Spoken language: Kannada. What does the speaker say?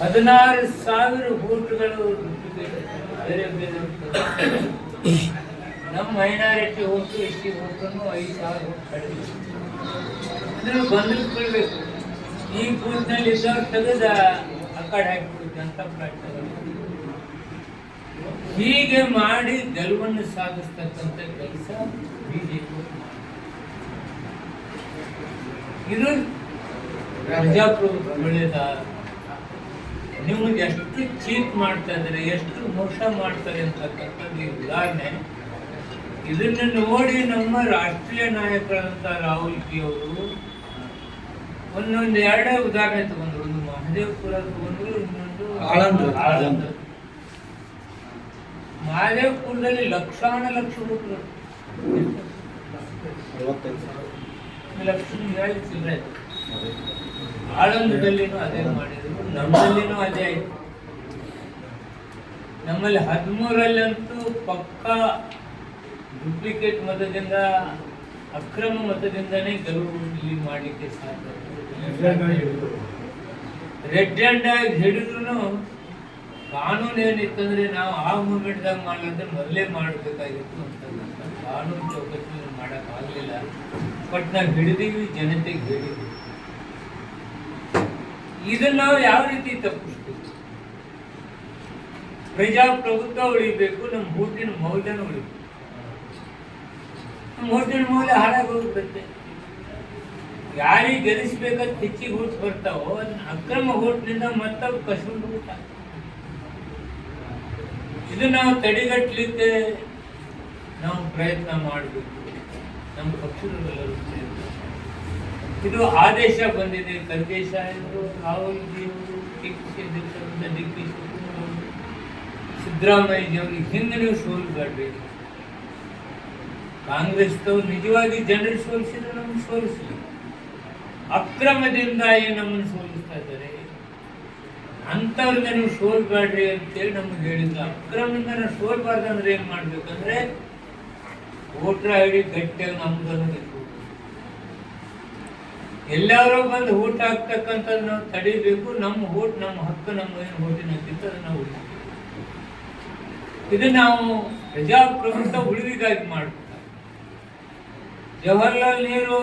ಹದಿನಾರು ಸಾವಿರ ಬೇರೆ ನಮ್ಮ ಮೈನಾರಿಟಿ ಓಟು ಎಸ್ ಸಿ ಐದು ಸಾವಿರ ಹೋಟ್ ಕಡಿಮೆ ಅಂದ್ರೆ ಕೊಡ್ಬೇಕು ಈ ಬೂತ್ನಲ್ಲಿ ಇದ್ದವ್ರು ತೆಗೆದ ಆ ಕಡೆ ಹೀಗೆ ಮಾಡಿ ಗೆಲುವನ್ನು ಸಾಧಿಸ್ತಕ್ಕಂಥ ಕೆಲಸ ಬಿಜೆಪಿ ಇದು ಪ್ರಜಾಪ್ರಭುತ್ವ ಒಳ್ಳೆಯದ? ನಿಮಗೆ ಎಷ್ಟು ಚೀಟ್ ಮಾಡ್ತಾ ಇದ್ದಾರೆ ಎಷ್ಟು ಮೋಸ ಮಾಡ್ತಾರೆ ಅಂತಕ್ಕಂಥದ್ದು ಈ ಉದಾಹರಣೆ. ಇದನ್ನು ನೋಡಿ ನಮ್ಮ ರಾಷ್ಟ್ರೀಯ ನಾಯಕರಂತ ರಾಹುಲ್ ಜಿ ಅವರು ಒಂದೊಂದು ಎರಡೇ ಉದಾಹರಣೆ ತಗೊಂಡ್ರು. ಒಂದು ಮಹದೇವಪುರ ತಗೊಂಡ್ರು ಇನ್ನೊಂದು ಆಳಂದ. ಮಹದೇವ್ಪುರದಲ್ಲಿ ಲಕ್ಷಾನ ಲಕ್ಷ ರೂಪಾಯಿ ಲಕ್ಷ. ಆಳಂದದಲ್ಲಿನೂ ಅದೇ ಮಾಡಿದ್ರು, ನಮ್ಮಲ್ಲಿನೂ ಅದೇ ಆಯ್ತು. ನಮ್ಮಲ್ಲಿ ಹದಿಮೂರಲ್ಲಂತೂ ಪಕ್ಕ ಡೂಪ್ಲಿಕೇಟ್ ಮತದಿಂದ, ಅಕ್ರಮ ಮತದಿಂದನೇ ಗೆಲುವು ಇಲ್ಲಿ ಮಾಡಲಿಕ್ಕೆ ಸಾಧ್ಯ ರೆಡ್ ಹ್ಯಾಂಡ್ ಆಗಿ ಹಿಡಿದ್ರು ಕಾನೂನು ಏನಿತ್ತಂದ್ರೆ ನಾವು ಆ ಮೂಮೆಂಟ್ದಾಗ ಮಾಡಲಂದ್ರೆ ಮೊದಲೇ ಮಾಡಬೇಕಾಗಿತ್ತು ಅಂತ ಕಾನೂನು ಚೌಕಟ್ಟಿನಲ್ಲಿ ಮಾಡೋಕ್ಕಾಗಲಿಲ್ಲ ಬಟ್ ನಾವು ಹಿಡಿದೀವಿ, ಜನತೆಗೆ ಹೇಳಿದ್ವಿ. ಇದನ್ನ ನಾವು ಯಾವ ರೀತಿ ತಪ್ಪಿಸ್ತೀವಿ ಪ್ರಜಾಪ್ರಭುತ್ವ ಉಳಿಬೇಕು, ನಮ್ಮ ಮೂರ್ತಿನ ಮೌಲ್ಯನ ಉಳಿಬೇಕು. ನಮ್ಮ ಮೂರ್ತಿನ ಮೌಲ್ಯ ಹಾಳಾಗೋಗುತ್ತೆ ಯಾರಿ ಯಾರಿಗೆ ಗೆಲ್ಲಿಸ್ಬೇಕಂತ ಹೆಚ್ಚಿಗೆ ಓಟ್ ಬರ್ತಾವೋ ಅದನ್ನ ಅಕ್ರಮ ಓಟ್ನಿಂದ ಮತ್ತೊಬ್ಬ ಕಸ್ಕೊಂಡು ಹೋಗ್ತಾರೆ. ಇದು ನಾವು ತಡೆಗಟ್ಟಲಿಕ್ಕೆ ನಾವು ಪ್ರಯತ್ನ ಮಾಡಬೇಕು. ನಮ್ಮ ಪಕ್ಷದವರೆಲ್ಲರೂ ಸೇರಿ. ಇದು ಆದೇಶ ಬಂದಿದೆ. ಕಂದೇಶ ಎಂದು ರಾಹುಲ್ ಜಿ ಅವರು ಟಿಪ್ಪಿ ಅಧ್ಯಕ್ಷರಿಂದ ಡಿ ಕೆ ಶಿವಕುಮಾರ್ ಅವರು, ಸಿದ್ದರಾಮಯ್ಯ ಹಿಂದೆ ನೀವು ಸೋಲ್ಬೇಡ್ರಿ ಕಾಂಗ್ರೆಸ್ದವ್ರು ನಿಜವಾಗಿ ಜನರು ಸೋಲಿಸಿದ್ರೆ ನಮ್ಮನ್ನು ಸೋಲಿಸಲಿ. ಅಕ್ರಮದಿಂದ ಏನು ನಮ್ಮನ್ನು ಸೋಲಿಸ್ತಾ ಇದ್ದಾರೆ. ಅಂಥವ್ರಿಂದ ನೀವು ಸೋಲ್ಬೇಡ್ರಿ ಅಂತೇಳಿ ನಮ್ಗೆ ಹೇಳಿದ್ರು ಅಕ್ರಮದಿಂದ ನಾವು ಸೋಲ್ಬಾರ್ದು ಅಂದ್ರೆ ಏನು ಮಾಡ್ಬೇಕಂದ್ರೆ ವೋಟ್ರ್ ಐ ಡಿ ಗಟ್ಟಿಯಾಗಿ ನಮ್ದನ್ನು ಎಲ್ಲರೂ ಬಂದು ಊಟ ಹಾಕ್ತಕ್ಕಂಥದ್ದು ನಾವು ತಡಿಬೇಕು. ನಮ್ಮ ಊಟ, ನಮ್ಮ ಹಕ್ಕು, ನಮ್ಮ ಏನು ಓಟಿನ ಹಕ್ಕಿತ್ತು ಅದನ್ನ ನಾವು ಇದು ನಾವು ಪ್ರಜಾಪ್ರಭುತ್ವ ಉಳಿವಿಗಾಗಿ ಮಾಡ್ತಾರೆ ಜವಾಹರ್ಲಾಲ್ ನೆಹರು